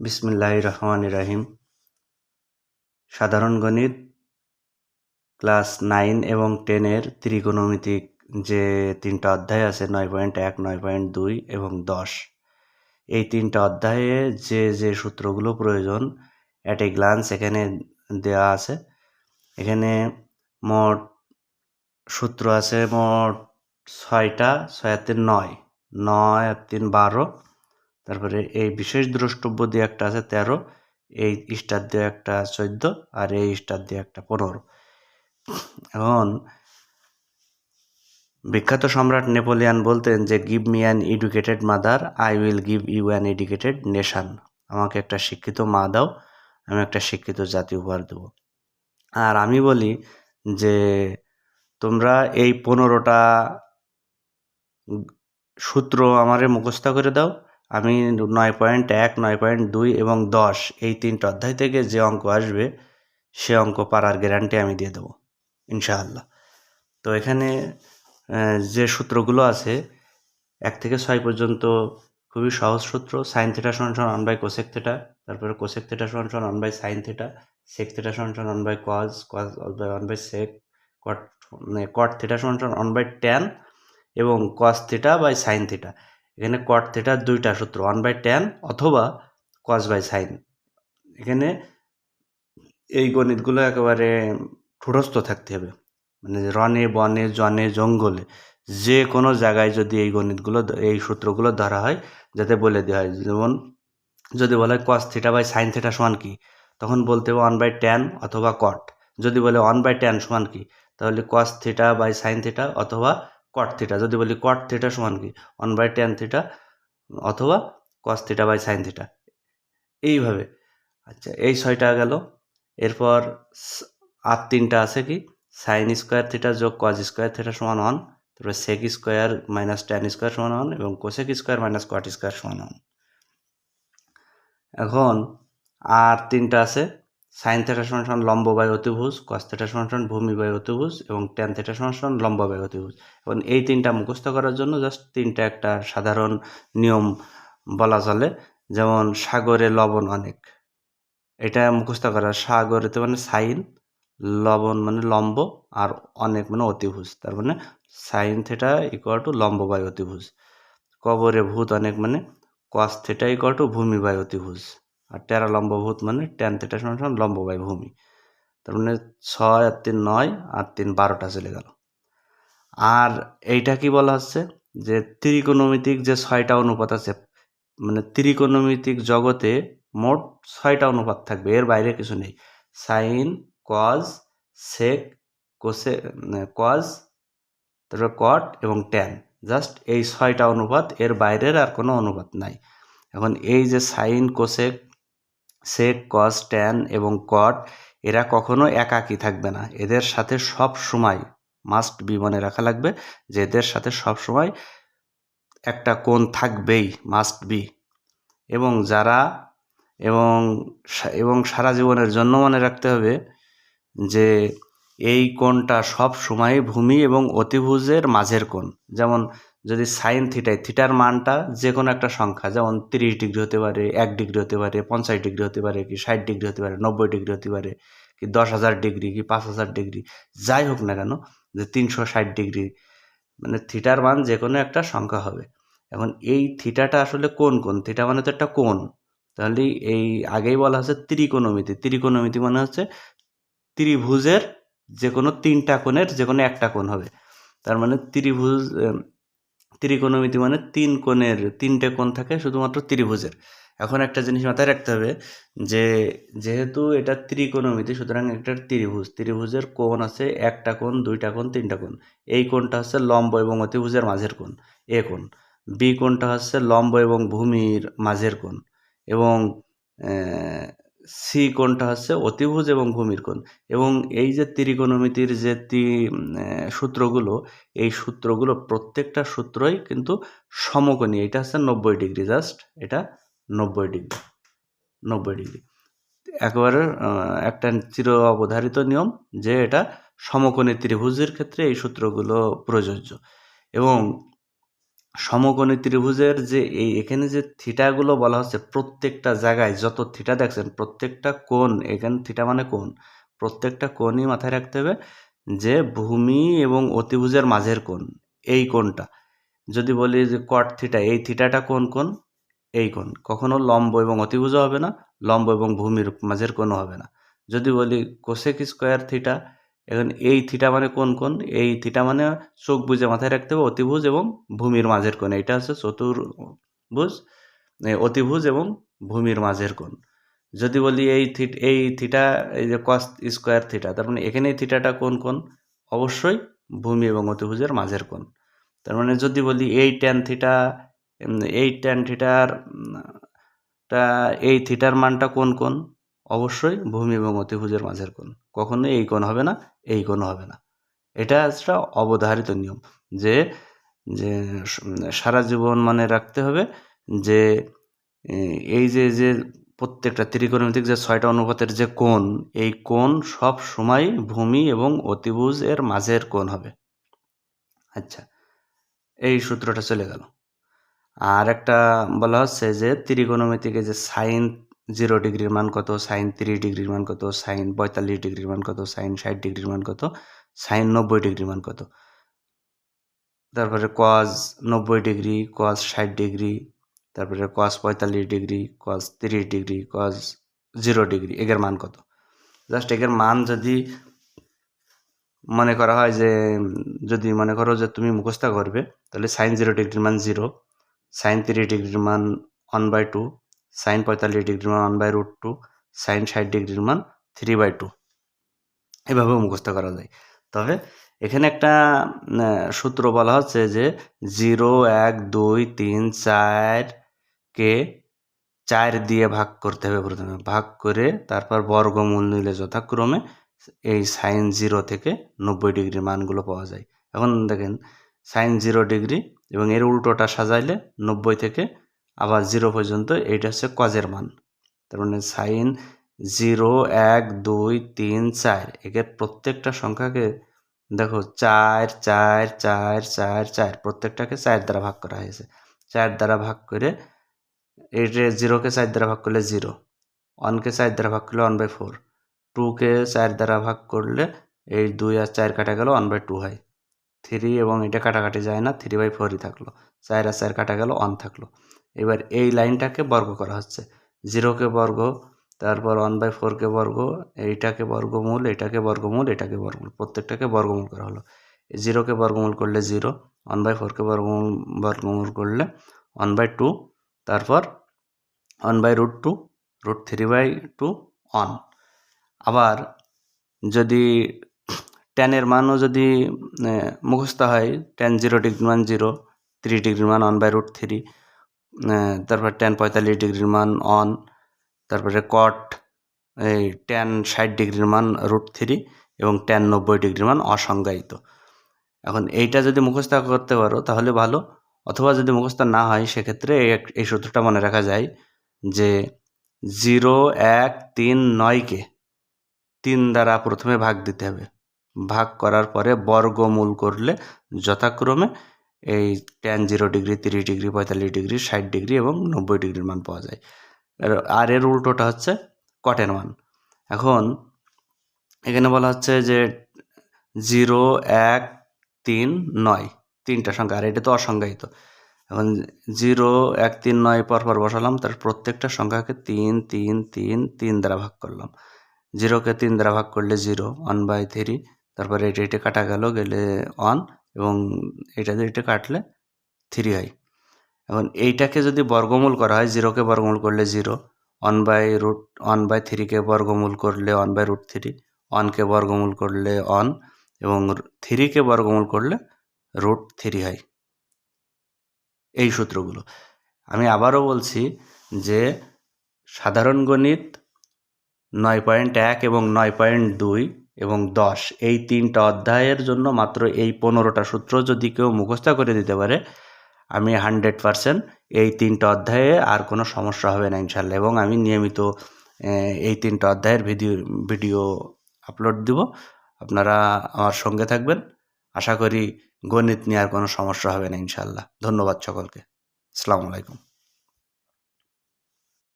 বিসমিল্লাহ রহমান রাহিম। সাধারণ গণিত ক্লাস নাইন এবং টেনের ত্রিকোণমিতিক যে তিনটা অধ্যায় আছে, নয় পয়েন্ট এক, নয় পয়েন্ট দুই এবং দশ, এই তিনটা অধ্যায়ে যে যে সূত্রগুলো প্রয়োজন অ্যাট এ গ্লান্স এখানে দেওয়া আছে। এখানে মোট সূত্র আছে মোট ছয়টা, ছয় তিন নয় নয় তিন বারো তারপরে এই বিশেষ দ্রষ্টব্য দিয়ে একটা আছে তেরো, এই স্টার দিয়ে একটা চোদ্দ আর এই স্টার দিয়ে একটা পনেরো। এখন বিখ্যাত সম্রাট নেপোলিয়ান বলতেন যে give me an educated mother I will give you an educated nation আমাকে একটা শিক্ষিত মা দাও, আমি একটা শিক্ষিত জাতি উপহার দেব। আর আমি বলি যে, তোমরা এই পনেরোটা সূত্র আমারে মুখস্থ করে দাও আমি নয় পয়েন্ট এক, নয় পয়েন্ট দুই এবং দশ, এই তিনটা অধ্যায় থেকে যে অঙ্ক আসবে, সে অঙ্ক পারার গ্যারান্টি আমি দিয়ে দেবো, ইনশাআল্লাহ। তো এখানে যে সূত্রগুলো আছে, এক থেকে ছয় পর্যন্ত খুবই সহজ সূত্র সাইন থেটা সমান সমান বাই কোসেক থেটা তারপরে কোসেক থেটা সমান সমান one by sine theta sec theta সমান সমান one by cos cos by one by sec cot মানে কট থেটা সমান সমান ওয়ান বাই ট্যান এবং cos theta by sine theta এখানে কট থেটার দুইটা সূত্র ওয়ান বাই ট্যান অথবা কস বাই সাইন এখানে এই গণিতগুলো একেবারে ঠুরস্থ থাকতে হবে। মানে রনে বনে, জনে, জঙ্গলে যে কোনো জায়গায় যদি এই গণিতগুলো, এই সূত্রগুলো ধরা হয়, যাতে বলে দেওয়া হয়। যেমন যদি বলা cos theta by sine theta সমান কি? তখন বলতে হবে ওয়ান বাই ট্যান অথবা কট যদি বলে ওয়ান বাই ট্যান সমান কি? তাহলে cos theta by sine theta অথবা কট থিটা যদি বলি কট থিটা সমান কি? ওয়ান বাই টেন থিটা অথবা cos theta by sine theta এইভাবে। আচ্ছা এই ছয়টা গেল। এরপর আর তিনটা আছে কি? সাইন স্কোয়ার থিটা যোগ কজ স্কোয়ার থিটা সমান ওয়ান তারপরে sec square minus tan square সমান ওয়ান এবং cosec square minus cot square সমান ওয়ান এখন আর তিনটা আছে। সাইন থেটা সমান লম্ব বাই অতিভুজ কস থেটা সমান ভূমি বাই অতিভুজ এবং ট্যান থেটা সমান লম্ব বাই অতিভুজ। এবং এই তিনটা মুখস্থ করার জন্য জাস্ট তিনটা একটা সাধারণ নিয়ম বলা চলে, যেমন সাগরে লবণ অনেক। এটা মুখস্থ করা, সাগরেতে মানে সাইন লবণ মানে লম্ব আর অনেক মানে অতিভুজ, তার মানে সাইন থেটা ইকুয়াল টু লম্ব বাই অতিভুজ। কবরে ভূত অনেক মানে কস থেটা ইকুয়াল টু ভূমি বাই অতিভুজ। আর টেরা লম্বভূত মানে ট্যান থেটা সমান সমান লম্ব ভূমি। তার মানে ছয় আর তিন নয় আর তিন বারোটা চলে গেল। আর এইটা কি বলা হচ্ছে? যে ত্রিকোণমিতিক যে ছয়টা অনুপাত আছে মানে ত্রিকোণমিতিক জগতে মোট ছয়টা অনুপাত থাকবে, এর বাইরে কিছু নেই। Sine cos sec cosec cos তারপরে কট এবং ট্যান জাস্ট এই ছয়টা অনুপাত এর বাইরের আর কোনো অনুপাত নাই। এখন এই যে sine cosec sec cos, tan এবং কট, এরা কখনো একাকী থাকবে না। এদের সাথে সব সময় মাস্ট বি মনে রাখা লাগবে যে এদের সাথে সব সময় একটা কোণ থাকবেই মাস্ট বি এবং যারা এবং এবং সারা জীবনের জন্য মনে রাখতে হবে যে এই কোণটা সব সময় ভূমি এবং অতিভুজের মাঝের কোণ। যেমন যদি সাইন থিটায় থিটার মানটা যে কোনো একটা সংখ্যা, যেমন তিরিশ ডিগ্রি হতে পারে, এক ডিগ্রি হতে পারে, পঞ্চাশ ডিগ্রি হতে পারে, কি ষাট ডিগ্রি হতে পারে, নব্বই ডিগ্রি হতে পারে, কি দশ হাজার ডিগ্রি, কি পাঁচ হাজার ডিগ্রি, যাই হোক না কেন, যে তিনশো ষাট ডিগ্রি মানে থিটার মান যে কোনো একটা সংখ্যা হবে। এখন এই থিটাটা আসলে কোন কোন? থিটা মানে তো একটা কোন তাহলে এই আগেই বলা হচ্ছে ত্রিকোণমিতি। ত্রিকোণমিতি মানে হচ্ছে ত্রিভুজের যে কোনো তিনটা কোণের যে কোনো একটা কোণ হবে। তার মানে ত্রিভুজ ত্রিকোণমিতি মানে তিন কোণের, তিনটে কোণ থাকে শুধুমাত্র ত্রিভুজের। এখন একটা জিনিস মাথায় রাখতে হবে যে, যেহেতু এটা ত্রিকোণমিতি, সুতরাং একটা ত্রিভুজ, ত্রিভুজের কোণ আছে একটা কোণ, দুইটা কোণ, তিনটা কোণ। এই কোণটা হচ্ছে লম্ব এবং অতিভুজের মাঝের কোণ, এ কোণ। বি কোণটা হচ্ছে লম্ব এবং ভূমির মাঝের কোণ এবং সি কোণটা হচ্ছে অতিভুজ এবং ভূমির কোণ। এবং এই যে ত্রিকোণমিতির যে সূত্রগুলো, এই সূত্রগুলো প্রত্যেকটা সূত্রই কিন্তু সমকোণী। এটা হচ্ছে নব্বই ডিগ্রি, জাস্ট এটা নব্বই ডিগ্রি নব্বই ডিগ্রি। একেবারে একটা চির অবধারিত নিয়ম যে এটা সমকোণী ত্রিভুজের ক্ষেত্রে এই সূত্রগুলো প্রযোজ্য। এবং সমকোণী ত্রিভুজের যে এই এখানে যে থিটাগুলো বলা হচ্ছে প্রত্যেকটা জায়গায়, যত থিটা দেখছেন, প্রত্যেকটা কোণ, এখানে থিটা মানে কোণ, প্রত্যেকটা কোণই মাথায় রাখতে হবে যে ভূমি এবং অতিভুজের মাঝের কোণ, এই কোণটা। যদি বলি যে কট থিটা এই থিটাটা কোন কোণ? এই কোণ। কখনো লম্ব এবং অতিভুজ হবে না, লম্ব এবং ভূমির মাঝের কোণও হবে না। যদি বলি কোসেক স্কোয়ার থিটা এখন এই থিটা মানে কোন কোন এই থিটা মানে চোখ বুঝে মাথায় রাখতে হবে, অতিভুজ এবং ভূমির মাঝের কোণ। এটা হচ্ছে চতুর্ভুজ অতিভুজ এবং ভূমির মাঝের কোণ। যদি বলি এই থিট, এই থিটা, এই যে কস স্কোয়ার থিটা, তার মানে এখানে থিটাটা কোন কোন অবশ্যই ভূমি এবং অতিভুজের মাঝের কোণ। তার মানে যদি বলি এই ট্যান থিটা এই ট্যান থিটার এই থিটার মানটা কোন কোণ? অবশ্যই ভূমি এবং অতিভুজের মাঝের কোণ। কখনোই এই কোণ হবে না, এই কোণ হবে না। এটা একটা অবধারিত নিয়ম যে যে সারা জীবন মানে রাখতে হবে যে, এই যে যে প্রত্যেকটা ত্রিকোণমিতিক যে ছয়টা অনুপাতের যে কোণ, এই কোণ সব সময় ভূমি এবং অতিভুজ এর মাঝের কোণ হবে। আচ্ছা এই সূত্রটা চলে গেল। আর একটা বলা হচ্ছে যে ত্রিকোণমিতিকে যে সাইন জিরো ডিগ্রির মান কত? সাইন থ্রি ডিগ্রির মান কত? সাইন পঁয়তাল্লিশ ডিগ্রির মান কত? সাইন ষাট ডিগ্রির মান কত? সাইন নব্বই ডিগ্রির মান কত? তারপরে কজ নব্বই ডিগ্রি কজ ষাট ডিগ্রি, তারপরে কজ পঁয়তাল্লিশ ডিগ্রি কজ তিরিশ ডিগ্রি কজ জিরো ডিগ্রি, এগের মান কত? জাস্ট এগের মান যদি মনে করা হয় যে, যদি মনে করো যে তুমি মুখস্থ করবে, তাহলে সাইন জিরো ডিগ্রির মান জিরো, সাইন তিরিশ ডিগ্রির মান ওয়ান বাই টু সাইন পঁয়তাল্লিশ ডিগ্রির মান one by root two sine ষাট ডিগ্রির মান থ্রি বাই টু এভাবে মুখস্থ করা যায়। তবে এখানে একটা সূত্র বলা হচ্ছে যে জিরো এক, দুই, তিন চারকে চার দিয়ে ভাগ করতে হবে প্রথমে। ভাগ করে তারপর বর্গমূল নিলে যথাক্রমে এই সাইন জিরো থেকে নব্বই ডিগ্রি মানগুলো পাওয়া যায়। এখন দেখেন সাইন জিরো ডিগ্রি এবং এর উল্টোটা সাজাইলে নব্বই থেকে আবার জিরো পর্যন্ত, এইটা হচ্ছে কজের মান। তার মানে সাইন জিরো, এক, দুই, তিন, চার। একের প্রত্যেকটা সংখ্যাকে দেখো চার চার চার চার চার, প্রত্যেকটাকে চার দ্বারা ভাগ করা হয়েছে। চার দ্বারা ভাগ করে এইটা জিরোকে চার দ্বারা ভাগ করলে জিরো, ওয়ানকে চার দ্বারা ভাগ করলে ওয়ান বাই ফোর, টুকে চার দ্বারা ভাগ করলে এই দুই আর চার কাটা গেল ওয়ান বাই টু হয়। থ্রি এবং এটা কাটাকাটি যায় না, থ্রি বাই ফোরই থাকল, চার আর চার কাটা গেল ওয়ান থাকল। এবার এই লাইনটাকে বর্গ করা হচ্ছে। জিরোকে বর্গ, তারপর ওয়ান বাই ফোরকে বর্গ, এইটাকে বর্গমূল, এটাকে বর্গমূল এটাকে বর্গমূল, প্রত্যেকটাকে বর্গমূল করা হলো। জিরোকে বর্গমূল করলে জিরো ওয়ান বাই ফোরকে বর্গমূল বর্গমূল করলে ওয়ান বাই টু তারপর one by root two root three by two one আবার যদি টেনের মানও যদি মুখস্থ হয় টেন জিরো ডিগ্রি মান জিরো থ্রি ডিগ্রি মান ওয়ান বাই রুট থ্রি তারপর টেন পঁয়তাল্লিশ ডিগ্রির মান অন তারপরে কট এই টেন ষাট ডিগ্রির মান রুট থ্রি এবং টেন নব্বই ডিগ্রির মান অসংজ্ঞায়িত। এখন এইটা যদি মুখস্থ করতে পারো তাহলে ভালো, অথবা যদি মুখস্থ না হয় সেক্ষেত্রে এই সূত্রটা মনে রাখা যায় যে জিরো এক তিন নয়কে তিন দ্বারা প্রথমে ভাগ দিতে হবে। ভাগ করার পরে বর্গমূল করলে যথাক্রমে এই টেন জিরো ডিগ্রি তিরিশ ডিগ্রি পঁয়তাল্লিশ ডিগ্রি ষাট ডিগ্রি এবং নব্বই ডিগ্রির মান পাওয়া যায়। আর- এর উল্টোটা হচ্ছে কটের মান এখন এখানে বলা হচ্ছে যে জিরো এক, তিন, নয়, তিনটা সংখ্যা। আর এটা তো অসংজ্ঞায়িত। এখন জিরো এক, তিন, নয় পরপর বসালাম, তার প্রত্যেকটা সংখ্যাকে তিন তিন তিন তিন দ্বারা ভাগ করলাম। জিরোকে তিন দ্বারা ভাগ করলে জিরো ওয়ান বাই থ্রি তারপরে এটা এটা কাটা গেল, গেলে ওয়ান এবং এটা এটা কাটলে থ্রি হয়। এখন এইটাকে যদি বর্গমূল করা হয় জিরোকে বর্গমূল করলে zero one by root one by থ্রিকে বর্গমূল করলে ওয়ান বাই রুট থ্রি ওয়ানকে বর্গমূল করলে ওয়ান এবং থ্রিকে বর্গমূল করলে রুট থ্রি হয়। এই সূত্রগুলো। আমি আবারও বলছি যে সাধারণ গণিত নয় পয়েন্ট এক এবং নয় পয়েন্ট দুই এবং দশ। এই তিনটা অধ্যায়ের জন্য মাত্র এই পনেরোটা সূত্র যদি কেউ মুখস্থ করে দিতে পারে, আমি হান্ড্রেড পারসেন্ট এই তিনটা অধ্যায়ে আর কোনো সমস্যা হবে না ইনশাল্লাহ এবং আমি নিয়মিত এই তিনটা অধ্যায়ের ভিডিও ভিডিও আপলোড দিব। আপনারা আমার সঙ্গে থাকবেন। আশা করি গণিত নিয়ে আর কোনো সমস্যা হবে না ইনশাল্লাহ ধন্যবাদ সকলকে। আসসালামু আলাইকুম।